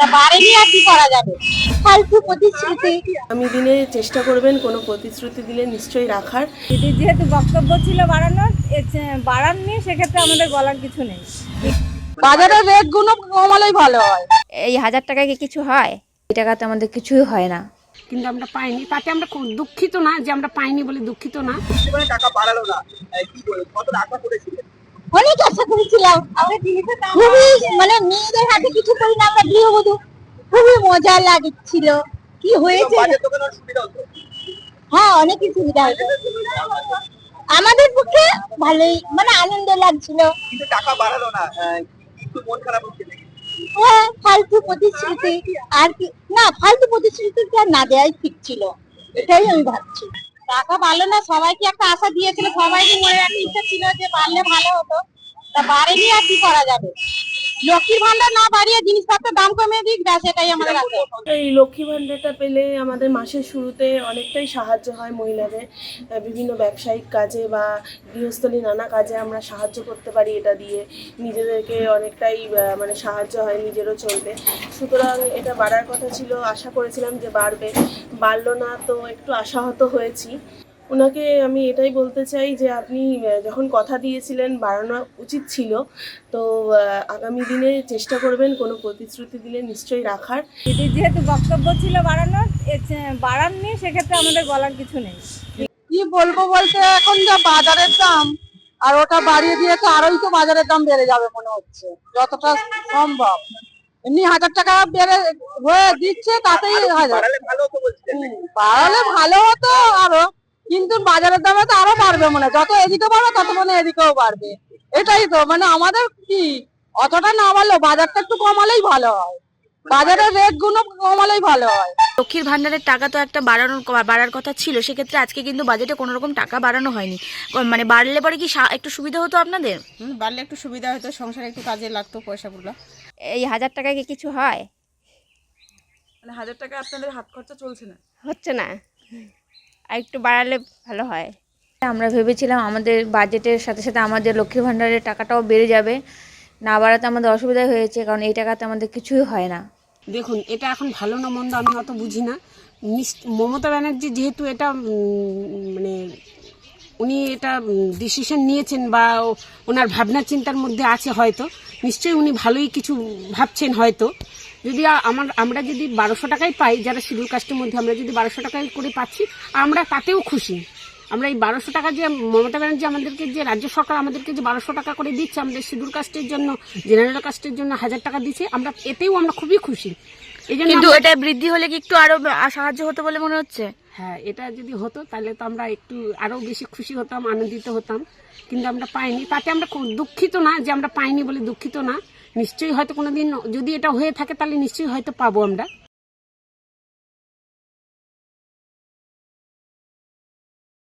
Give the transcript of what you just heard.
তা বাড়েনি আর কি করা যাবে? ফালতু প্রতিশ্রুতি। আগামী দিনে চেষ্টা করবেন কোনো প্রতিশ্রুতি দিলে নিশ্চয়ই রাখার। দিদির যেহেতু বক্তব্য ছিল বাড়ানোর বাড়াননি সেক্ষেত্রে আমাদের বলার কিছু নেই। বাজারের রেটগুলো কমালেই ভালো হয়। এই হাজার টাকায় কি কিছু হয়? এই টাকাতে আমাদের কিছুই হয় না। কিন্তু আমরা পাইনি তাতে আমরা দুঃখিত না যে আমরা পাইনি বলে দুঃখিত না। অনেক আশা করেছিলাম খুবই মানে মেয়েদের হাতে কিছু করি না আমরা গৃহবধূ। খুবই মজা লাগছিল। কি হয়েছে? হ্যাঁ অনেকই সুবিধা হয়েছে আমাদের পক্ষে ভালোই মানে আনন্দ লাগছিল। কিন্তু টাকা বাড়ালো না। একটু মন খারাপ হচ্ছে হ্যাঁ ফালতু প্রতিশ্রুতি। আর কি না ফালতু না দেওয়াই ঠিক ছিল। এটাই আমি ভাবছি। টাকা বাড়লো না সবাইকে একটা আশা দিয়েছিল? সবাইকে মনে একটা ইচ্ছা ছিল যে বাড়লে ভালো হতো। তা বাড়েনি আর কি করা যাবে? লক্ষ্মীর ভান্ডার না বাড়িয়ে দাম দিক, ব্যাস, এটাই এই ভাণ্ডারটা পেলে আমাদের মাসের শুরুতে অনেকটাই সাহায্য হয় মহিলাদের। বিভিন্ন ব্যবসায়িক কাজে বা নানা কাজে আমরা সাহায্য করতে পারি এটা দিয়ে। নিজেদেরকে অনেকটাই মানে সাহায্য হয়, নিজেরও চলবে। সুতরাং এটা বাড়ার কথা ছিল, আশা করেছিলাম যে বাড়বে। বাড়লো না তো একটু আশাহত হয়েছি। ওনাকে আমি এটাই বলতে চাই যে আপনি যখন কথা দিয়েছিলেন বাড়ানো উচিত ছিল তো আগামী দিনে চেষ্টা করবেন কোনো প্রতিশ্রুতি দিলে নিশ্চয়ই রাখার। দিদির যেহেতু বক্তব্য ছিল বাড়ানোর বাড়াননি সেক্ষেত্রে আমাদের বলার কিছু নেই। কি বলব বলতে এখন যা বাজারের দাম আর ওটা বাড়িয়ে দিয়েছে আরোই তো বাজারের দাম বেড়ে যাবে মনে হচ্ছে যতটা সম্ভব। এমনি হাজার টাকা বেড়ে হয়ে দিচ্ছে তাতেই হাজার। ভালো হতো বলছিলেন বাড়ালে ভালো হতো আরও। কিন্তু বাজারের দামে তো আরও বাড়বে মনে হয়। যত এদিকে বাড়বে তত মানে এদিকেও বাড়বে। এটাই তো মানে আমাদের কি অতটা না বাড়লেও বাজারটা একটু কমালেই ভালো হয়। বাজারের রেটগুলো কমালেই ভালো হয়। লক্ষ্মীর ভান্ডারের টাকা তো একটা বাড়ানোর বাড়ার কথা ছিল। সেক্ষেত্রে আজকে কিন্তু বাজেটে কোনো রকম টাকা বাড়ানো হয়নি। মানে বাড়লে পরে কি সা- একটু সুবিধা হতো আপনাদের? হুম, বাড়লে একটু সুবিধা হতো সংসারে একটু কাজে লাগতো পয়সাগুলো। এই হাজার টাকায় কি কিছু হয়? মানে হাজার টাকা আপনাদের হাত খরচা চলছে না। হচ্ছে না। আর একটু বাড়ালে ভালো হয়। আমরা ভেবেছিলাম আমাদের বাজেটের সাথে সাথে আমাদের লক্ষ্মীর ভাণ্ডারের টাকাটাও বেড়ে যাবে। না বাড়াতে আমাদের অসুবিধা হয়েছে, কারণ এই টাকাতে আমাদের কিছুই হয় না। দেখুন, এটা এখন ভালো না মন্দ আমি অত বুঝি না। মমতা ব্যানার্জি যেহেতু এটা মানে উনি এটা ডিসিশন নিয়েছেন বা ওনার ভাবনা চিন্তার মধ্যে আছে হয়তো। নিশ্চয়ই উনি ভালোই কিছু ভাবছেন হয়তো। যদি আমার আমরা যদি বারোশো টাকায় পাই যারা শিডিউল কাস্টের মধ্যে আমরা যদি বারোশো টাকায় করে পাচ্ছি আমরা তাতেও খুশি। আমরা এই বারোশো টাকা যে মমতা ব্যানার্জি আমাদেরকে যে রাজ্য সরকার আমাদেরকে যে বারোশো টাকা করে দিচ্ছে আমাদের শিডিউল কাস্টের জন্য জেনারেল কাস্টের জন্য হাজার টাকা দিচ্ছে আমরা এতেও আমরা খুবই খুশি। এই জন্য কিন্তু এটা বৃদ্ধি হলে কি একটু আরও সাহায্য হতো বলে মনে হচ্ছে? হ্যাঁ এটা যদি হতো তাহলে তো আমরা একটু আরও বেশি খুশি হতাম আনন্দিত হতাম। কিন্তু আমরা পাইনি। তাতে আমরা দুঃখিত না যে আমরা পাইনি বলে দুঃখিত না। নিশ্চয়ই হয়তো কোনোদিন যদি এটা হয়ে থাকে তাহলে নিশ্চয়ই হয়তো পাবো আমরা।